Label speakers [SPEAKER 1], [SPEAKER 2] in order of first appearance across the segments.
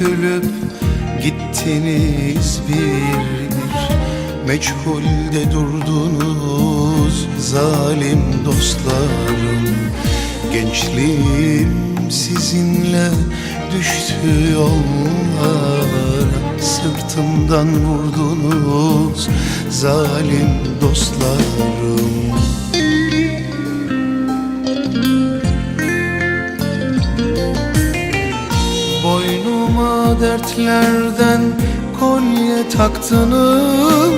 [SPEAKER 1] dökülüp gittiniz bir bir. Meçhulde durdunuz zalim dostlarım. Gençliğim sizinle düştü yollara Sırtımdan vurdunuz zalim dostlarım. Dertlerden kolye taktınız.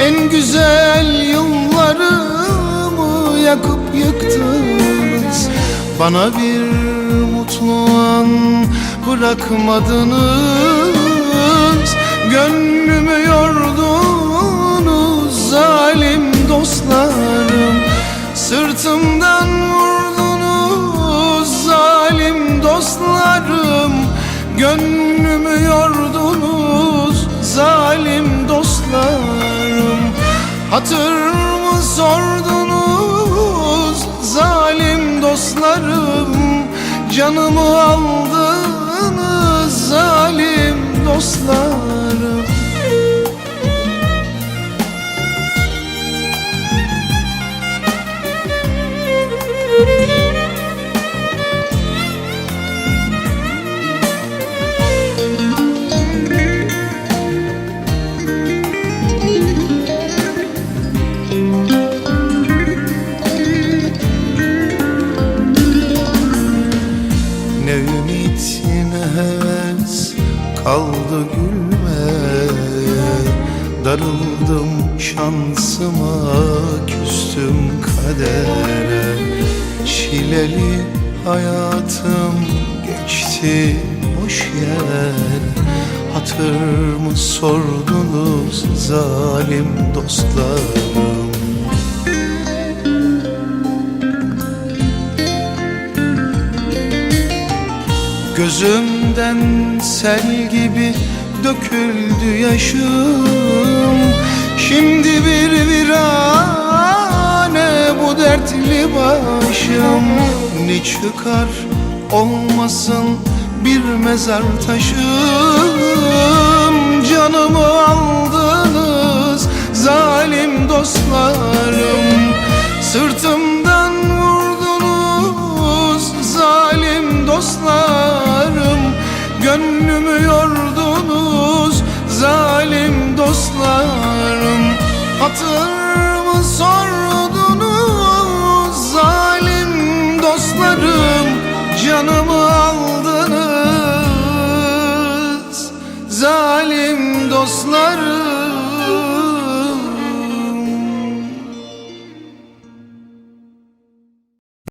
[SPEAKER 1] En güzel yıllarımı yakıp yıktınız. Bana bir mutlu an bırakmadınız. Gönlümü yordunuz zalim dostlarım. Sırtımdan vurdunuz Gönlümü yordunuz zalim dostlarım. Hatırımı sordunuz zalim dostlarım. Canımı aldınız Ne heves kaldı gülmeye Darıldım şansıma küstüm kadere. Çileli hayatım geçti boş yere. Hatırımı sordunuz zalim dostlarım Gözümden sel gibi döküldü yaşım. Şimdi bir virane bu dertli başım. Ne çıkar olmasın bir mezar taşım. Canımı aldınız zalim Canımı aldınız zalim dostlarım